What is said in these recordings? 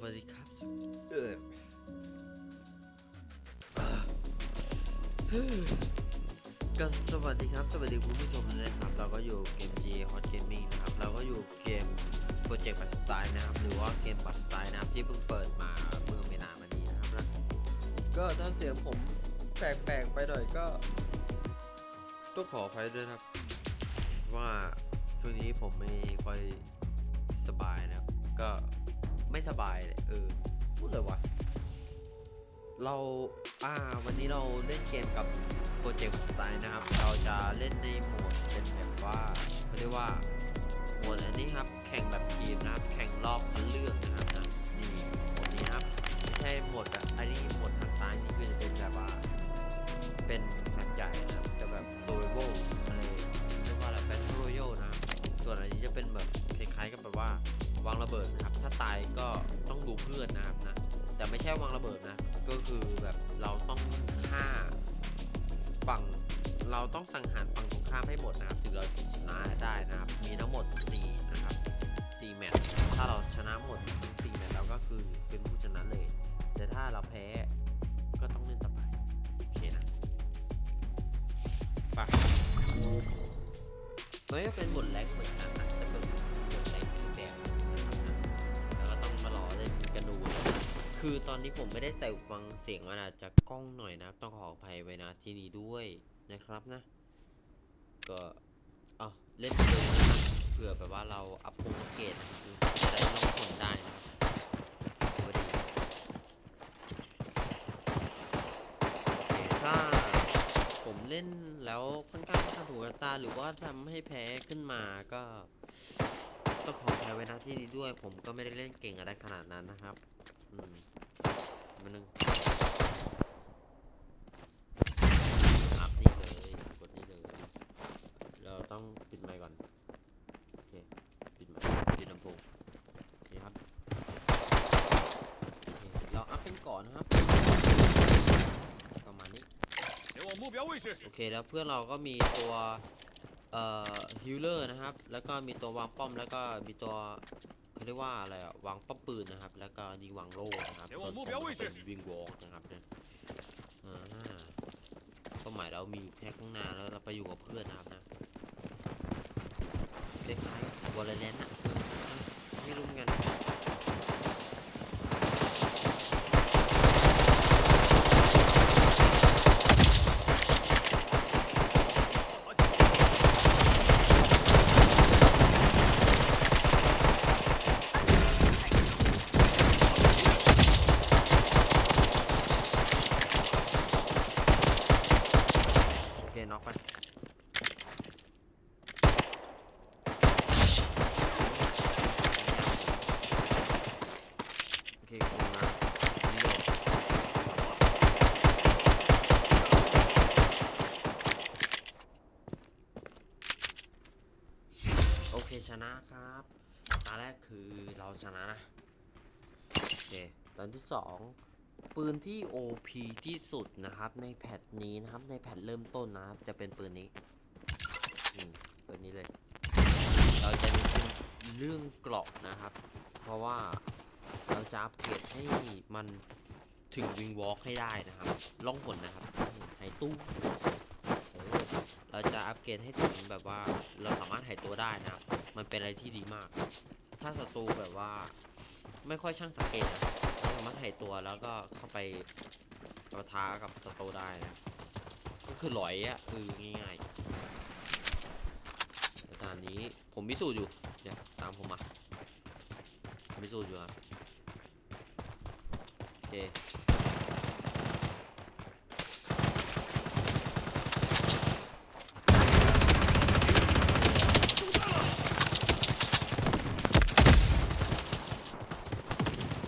วัสดีครับเออก็สวัสดีครับ สวัสดีคุณผู้ชมนะครับ เราก็อยู่เกม G Hot Gaming นะครับ เราก็อยู่เกมโปรเจกต์บัสไตล์นะครับ หรือว่าเกมบัสไตล์นะครับ ที่เพิ่งเปิดมาเมื่อไม่นานมานี้นะครับนะก็ถ้าเสียงผมแปลกๆไปหน่อยก็ต้องขออภัยด้วยครับ ว่าช่วงนี้ผมไม่ค่อยสบายนะครับก็ ไม่สบายเลยเออพูดเลยวะเราอ่าวันนี้เราเล่นเกมกับโปรเจกต์สไตล์นะครับ เราจะเล่นในโหมดเป็นแบบว่าเขาเรียกว่าโหมดอันนี้ครับ แข่งแบบทีมนะครับ แข่งรอบคัดเลือกนะครับนะนี่โหมดนี้ครับไม่ใช่โหมดแบบอันนี้โหมดทางซ้ายนี่คือจะเป็นแบบว่าเป็นแบบใหญ่นะครับจะแบบ survival อะไรเรียกว่าอะไร battle royale นะครับส่วนอันนี้จะเป็นแบบคล้ายๆกับแบบว่า วางระเบิดนะครับ ถ้าตายก็ต้องดูเพื่อนนะครับนะ แต่ไม่ใช่วางระเบิดนะ ก็คือแบบเราต้องฆ่าฝั่ง เราต้องสังหารฝั่งตรงข้ามให้หมดนะครับ ถึงเราจะชนะได้นะครับ มีทั้งหมด 4 นะครับ4แมตช์ ถ้าเราชนะหมดทั้ง4แมตช์เราก็คือเป็นผู้ชนะเลย แต่ถ้าเราแพ้ก็ต้องเล่นต่อไป โอเคนะไปมันก็เป็นบทแรงเหมือนกันนะ คือตอนนี้ผมไม่ได้ใส่ฟังเสียงมันอาจจะกล้องหน่อยนะครับ ต้องขออภัยไว้นะที่นี้ด้วยนะครับนะ ก็เอาเล่นไปเลยนะเผื่อแบบว่าเราอัพโปรเกตนะครับจะได้ลองผลได้นะครับพอดีโอเคถ้าผมเล่นแล้วค่อนข้างถูกกับตาหรือว่าทำให้แพ้ขึ้นมาก็ ต้องขอใช้เวลาที่ดีด้วย ผมก็ไม่ได้เล่นเก่งอะไรขนาดนั้นนะครับ อืมมาหนึ่งอัพนี่เลยกดนี่เลย เราต้องปิดไมค์ก่อน โอเค ปิดไมค์ปิดลำโพงโอเคครับเเราอัพเป็นก่อนนะครับ ประมาณนี้ โอเคแล้วเพื่อนเราก็มีตัว เอ่อฮิลเลอร์นะครับ แล้วก็มีตัววางป้อมแล้วก็มีตัวเขาเรียกว่าอะไรอะวางป้อมปืนนะครับ แล้วก็ดีวางโล่นะครับเดี๋ยวส่วนผมผมเดี๋ยวก็ไว้เป็นสิวิงวอลนะครับเนี่ยอ่าเป้าหมายเรามีอยู่แค่ข้างหน้าแล้วเราไปอยู่กับเพื่อนนะครับนะคล้ายๆวอลเลนอะเออไม่รู้เหมือนกัน โอเคน็อกไปโอเคขอบคุณนะนี่เลยโอเค ชนะครับ ตาแรกคือเราชนะนะ โอเค ตอนที่สองปืนที่ OP ที่สุดนะครับ ในแพทนี้นะครับ ในแพทเริ่มต้นนะครับ จะเป็นปืนนี้ปืนนี้เลย เราจะมีเป็นเรื่องเกราะนะครับ เพราะว่าเราจะอัปเกรดให้มันถึงวิงวอล์กให้ได้นะครับ ล่องหนนะครับหายตู้เราจะอัปเกรดให้ถึงแบบว่าเราสามารถหายตัวได้นะครับ มันเป็นอะไรที่ดีมาก ถ้าศัตรูแบบว่า ไม่ค่อยช่างสังเกตนะเราสามารถหายตัวแล้วก็เข้าไปปะทะกับศัตรูได้นะ ก็คือหลอยอะคือง่ายๆตอนนี้ผมพิสูจน์อยู่เดี๋ยวตามผมมาพิสูจน์อยู่ครับโอเค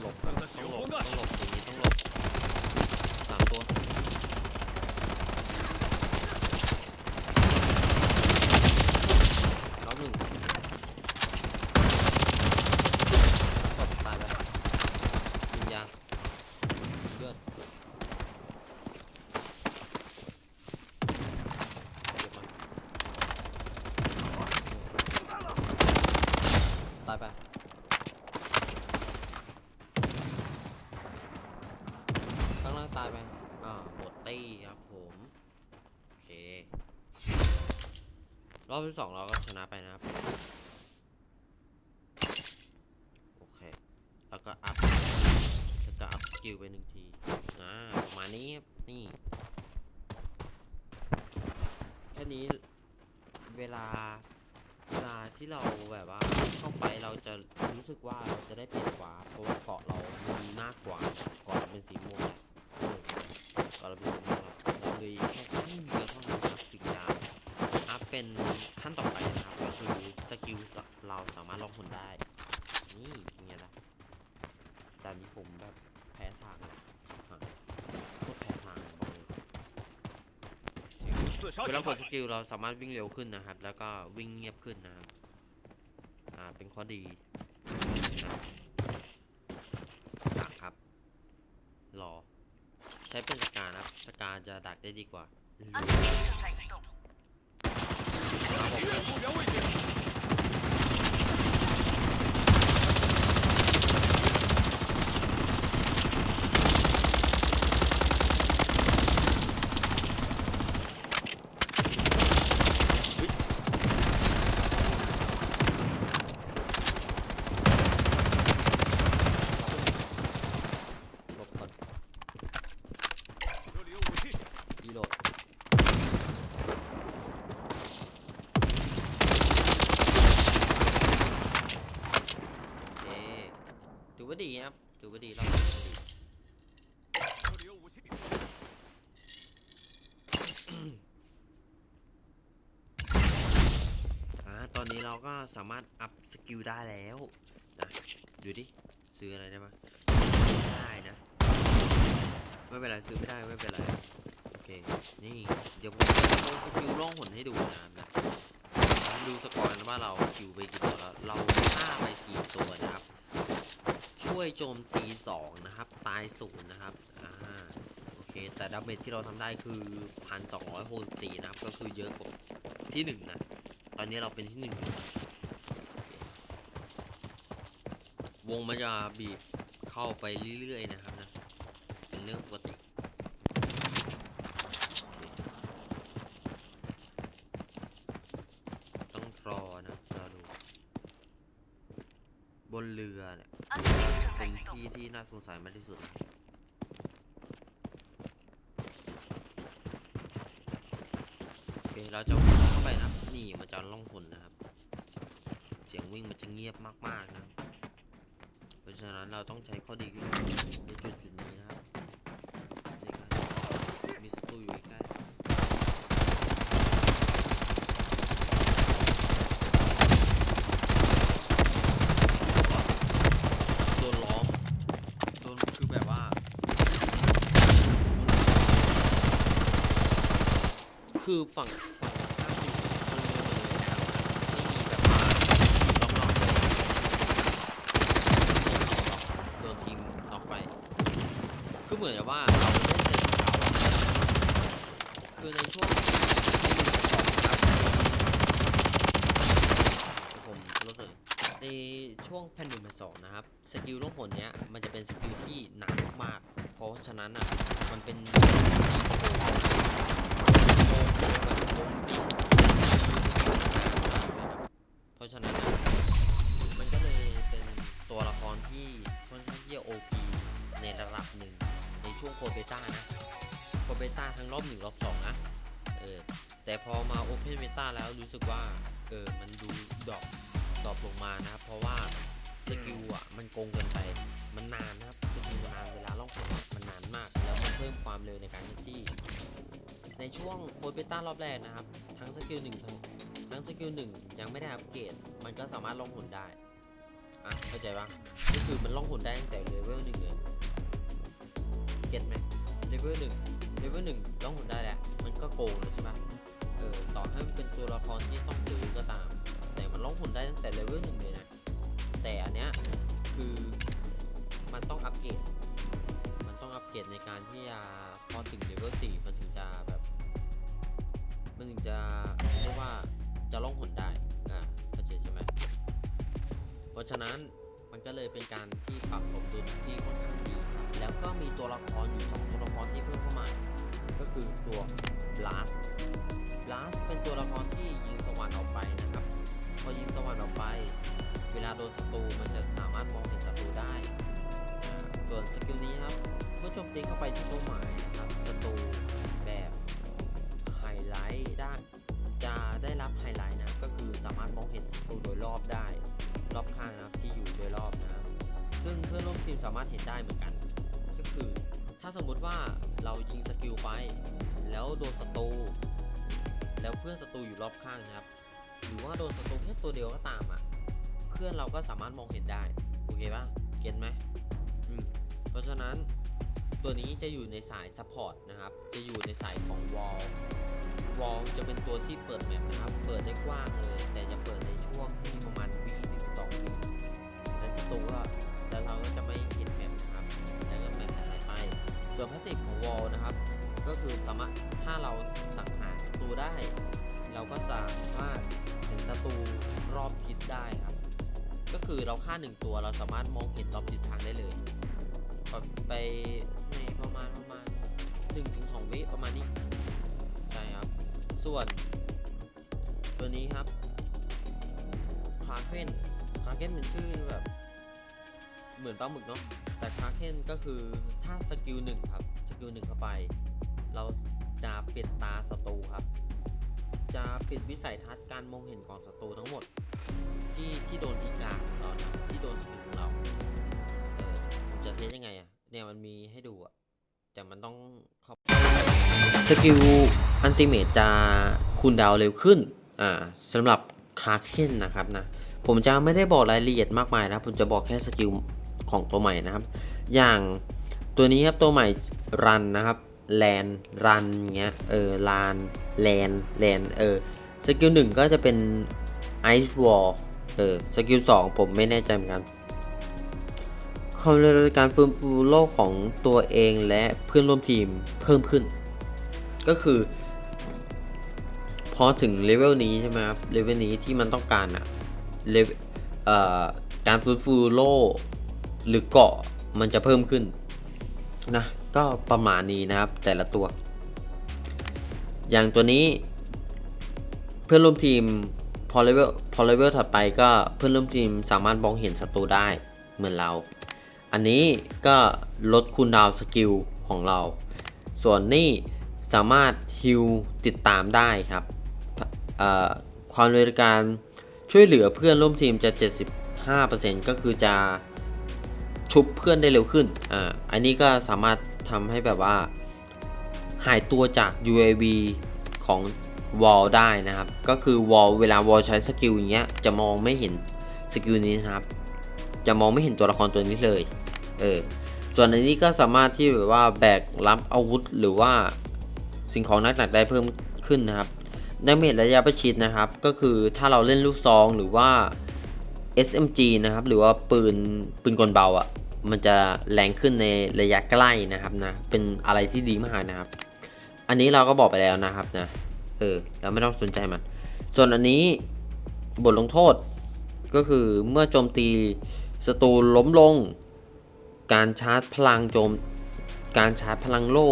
หลบครับต้องหลบต้องหลบอย่างนี้ต้องหลบสามตัวน้องหนึ่งตบตายไปยิงยางโด อบ ที่สองเราก็ชนะไปนะครับ โอเค แล้วก็อัพ แล้วก็อัพสกิลไปหนึ่งทีอ่าประมาณนี้นี่ แค่นี้เวลาเวลาที่เราแบบว่าเข้าไฟเราจะรู้สึกว่าเราจะได้เปรียบกว่าเพราะว่าเกาะเรามีมากกว่าเกาะเป็นสีม่วง เป็นขั้นต่อไปนะครับก็คือสกิลเราสามารถลองหุ่นได้ นี่เงี้ยนะแต่นี้ผมแบบแพ้ทางนะพูดแพ้ทางบอกเลยเวลากดสกิลเราสามารถวิ่งเร็วขึ้นนะครับ แล้วก็วิ่งเงียบขึ้นนะครับอ่าเป็นข้อดีนะครับ รอ ใช้เป็นสกานะครับสกาจะดักได้ดีกว่า ก็สามารถอัพสกิลได้แล้วนะดูดิ ซื้ออะไรได้บ้างไได้นะ ไม่เป็นไรซื้อไม่ได้ไม่เป็นไร โอเค นี่เดี๋ยวผมจะโชว์สกิลล่องหนให้ดูนะนะดูสกอร์กันว่าเราคิวไปกี่ตัวแล้ว เราฆ่าไปสี่ตัวนะครับ ช่วยโจมตีสองนะครับ ตายศูนย์นะครับอ่าโอเค แต่ดาเมจที่เราทำได้คือพันสองร้อยหกสิบสี่นะครับ ก็คือเยอะกว่าที่หนึ่งนะ ตอนนี้เราเป็นที่หนึ่งอยู่ว งมันจะบีบเข้าไปเรื่อยๆนะครับนะเป็นเรื่องปกติต้องรอนะรอดู บนเรือเนี่ยเป็นที่ที่น่าสงสัยมากที่สุดโอเคเราจะวิ่งเข้าไปนะนี่มันจะล่องหนนะครับ เสียงวิ่งมันจะเงียบมากๆนะครับเพราะ ฉะนั้นเราต้องใช้ข้อดีขึ้นในจุดจุดนี้นะครับนี่ครับมีศัตรูอยู่ใกล้โดนล้อมโดนคือแบบว่า คือฝั่งฝั่งข้ามอยู่คนเรือหมดเลยนะครับไม่มีแบบว่าทีมรอบๆเลยโดนทีมน็อกไป คือเหมือนกับว่าเราเล่นเสร็จเขาอะคือในช่วงที่หนึ่งสองครับผมรู้สึกในช่วงแผ่นหนึ่งแผ่นสองนะครับสกิลล่องหนเนี้ยมันจะเป็นสกิลที่หนักมากๆเพราะฉะนั้นอะมันเป็นเพราะฉะนั้นมันก็เลยเป็นตัวละครที่ ช่วงโคเบต้านะโคเบต้าทั้งรอบหนึ่งรอบสองนะ เออ แต่พอมาโอเพนเบต้าแล้วรู้สึกว่า เออ มันดูดอปดอปลงมานะครับ เพราะว่าสกิลอะ มันโกงเกินไป มันนานนะครับ สกิลนานเวลาล่องหนมันนานมาก แล้วมันเพิ่มความเร็วในการที่ ในช่วงโคเบต้ารอบแรกนะครับ ทั้งสกิลหนึ่งทั้งทั้งสกิลหนึ่งยังไม่ได้อัปเกรด มันก็สามารถล่องหนได้ อะ เข้าใจปะก็คือมันล่องหนได้ตั้งแต่เลเวลหนึ่งเลย ก็ตไหมเลเวลหนึ่งเลเวลหนึ่งล่องหนได้แหล้วมันก็โกงเลยใช่ปะเออต่อให้มันเป็นตัวละครที่ต้องซื้อก็ตาม แต่มันล่องหนได้ตั้งแต่เลเวลหนึ่งเลยนะแต่อันเนี้ยคือมันต้องอัปเกรดมันต้องอัปเกรดในการที่จะพอถึงเลเวลสี่มันถึงจะแบบ มันถึงจะเรียกว่าจะล่องหนได้อ่าเข้าใจใช่ไหมเพราะฉะนั้นมันก็เลยเป็นการที่ปรับสมดุลที่ค่อนข้างดี แล้วก็มีตัวละครอยู่สองตัวละครที่เพิ่มเข้ามา ก็คือตัว blast ลาสเป็นตัวละครที่ยิงสวรรค์ออกไปนะครับ พอยิงสวรรค์ออกไป เวลาโดนศัตรูมันจะสามารถมองเห็นศัตรูได้ ส่วนสกิลนี้ครับ เมื่อโจมตีเข้าไปที่เป้าหมายนะครับศัตรูแบบไฮไลท์ได้จะได้รับไฮไลท์นะก็คือสามารถมองเห็นศัตรูโดยรอบได้ รอบข้างนะครับที่อยู่โดยรอบนะครับซึ่งเพื่อนร่วมทีมสามารถเห็นได้เหมือนกัน ถ้าสมมุติว่าเรายิงสกิลไป แล้วโดนศัตรูแล้วเพื่อนศัตรูอยู่รอบข้างนะครับ หรือว่าโดนศัตรูแค่ตัวเดียวก็ตามอะ เพื่อนเราก็สามารถมองเห็นได้ โอเคปะเก็ตไหมอืมเพราะฉะนั้นตัวนี้จะอยู่ในสายซัพพอร์ตนะครับ จะอยู่ในสายของวอลวอลจะเป็นตัวที่เปิดแมปนะครับ เปิดได้กว้างเลย ส่วนพาสซีฟของวอลนะครับ ก็คือสามารถถ้าเราสังหารศัตรูได้ เราก็สามารถเห็นศัตรูรอบทิศได้ครับ ก็คือเราฆ่าหนึ่งตัวเราสามารถมองเห็นรอบทิศทางได้เลยไปในประมาณประมาณ1นถึงสวิประมาณนี้ใช่ครับ ส่วนตัวนี้ครับคาเคนคาเคนเป็นชื่อแบบ เหมือนปลาหมึกเนาะแต่คาเคนก็คือถ้าสกิลหนึ่งครับ สกิลหนึ่งเข้าไป เราจะปิดตาศัตรูครับ จะปิดวิสัยทัศน์การมองเห็นของศัตรูทั้งหมด ที่ที่โดนทีกลางของเรานะที่โดนสกิลของเราเออผมจะเทสยังไงอะเนี่ยมันมีให้ดูอะแต่มันต้องเข้าสกิลอันติเมตจะคูลดาวเร็วขึ้นอ่าสำหรับคลาเคนนะครับนะผมจะไม่ได้บอกรายละเอียดมากมายนะผมจะบอกแค่สกิลของตัวใหม่นะครับ อย่างตัวนี้ครับตัวใหม่ รันนะครับแลนรันเงี้ยเออลานแลนแลนเออสกิลหนึ่งก็จะเป็นไอซ์วอลเออสกิลสองผมไม่แน่ใจเหมือนกันความเร็วการฟื้นฟูโลกของตัวเองและเพื่อนร่วมทีมเพิ่มขึ้น ก็คือ พอถึงเลเวลนี้ใช่ไหมครับเลเวลนี้ที่มันต้องการอะเลเวเอ่อการฟื้นฟูโลหรือเกาะมันจะเพิ่มขึ้นนะ ก็ประมาณนี้นะครับแต่ละตัว อย่างตัวนี้ เพื่อนร่วมทีมพอเลเวลพอเลเวลถัดไปก็เพื่อนร่วมทีมสามารถมองเห็นศัตรูได้เหมือนเรา อันนี้ก็ลดคูลดาวสกิลของเรา ส่วนนี้สามารถฮิลติดตามได้ครับความเร็วการช่วยเหลือเพื่อนร่วมทีมจะ 75%ก็คือจะชุบเพื่อนได้เร็วขึ้น อ่า อันนี้ก็สามารถ ทำให้แบบว่า หายตัวจาก UAV ของวอลได้นะครับ ก็คือวอลเวลาวอลใช้สกิลอย่างเงี้ยจะมองไม่เห็นสกิลนี้นะครับ จะมองไม่เห็นตัวละครตัวนี้เลยเออส่วนอันนี้ก็สามารถที่แบบว่าแบกรับอาวุธหรือว่าสิ่งของหนักๆได้เพิ่มขึ้นนะครับดาเมจระยะประชิดนะครับ ก็คือถ้าเราเล่นลูกซองหรือว่า SMG นะครับ หรือว่าปืนปืนกลเบาอะ่ะ มันจะแรงขึ้นในระยะใกล้นะครับนะ เป็นอะไรที่ดีมากนะครับ อันนี้เราก็บอกไปแล้วนะครับนะ เออ เราไม่ต้องสนใจมัน ส่วนอันนี้บทลงโทษก็คือเมื่อโจมตีศัตรูล้มลง การชาร์จพลังโจม การชาร์จพลังโล่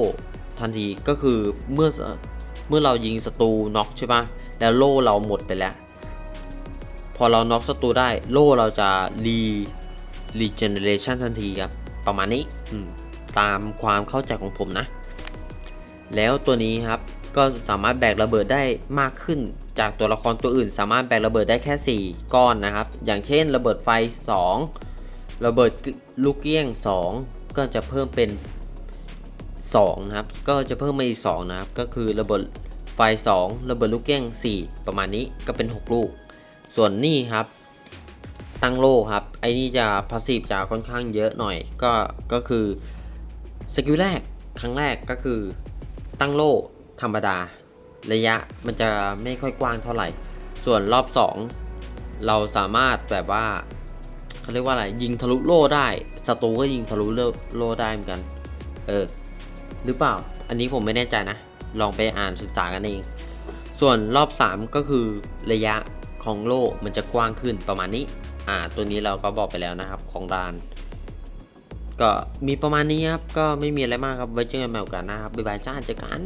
ทันทีก็คือเมื่อเมื่อเรายิงศัตรูน็อกใช่ปะแล้วโล่เราหมดไปแล้ว พอเราน็อกศัตรูได้โล่เราจะรี รีเจเนเรชันทันทีครับ ประมาณนี้อืมตามความเข้าใจของผมนะ แล้วตัวนี้ครับก็สามารถแบกระเบิดได้มากขึ้น จากตัวละครตัวอื่น สามารถแบกระเบิดได้แค่ 4 ก้อนนะครับ อย่างเช่น ระเบิดไฟ 2 ระเบิดลูกเกี้ยง 2 ก็จะเพิ่มเป็น2นะครับ ก็จะเพิ่มมาอีก2นะครับ ก็คือระเบิดไฟ 2 ระเบิดลูกเกี้ยง 4 ประมาณนี้ก็เป็น 6 ลูก ส่วนนี่ครับ ตั้งโล่ครับ ไอ้นี่จะพาสซีฟจะค่อนข้างเยอะหน่อย ก็ก็คือสกิลแรกครั้งแรกก็คือตั้งโล่ธรรมดา ระยะมันจะไม่ค่อยกว้างเท่าไหร่ ส่วนรอบ 2 เราสามารถแบบว่าเขาเรียกว่าอะไรยิงทะลุโล่ได้ศัตรูก็ยิงทะลุโล่ได้เหมือนกัน เออ หรือเปล่า อันนี้ผมไม่แน่ใจนะ ลองไปอ่านศึกษากันเอง ส่วนรอบ 3 ก็คือระยะของโล่มันจะกว้างขึ้นประมาณนี้ อ่าตัวนี้เราก็บอกไปแล้วนะครับของดาน ก็มีประมาณนี้ครับ ก็ไม่มีอะไรมากครับไว้เจอกันใหม่โอกาสหน้าครับบ๊ายบายจ้าเจอกัน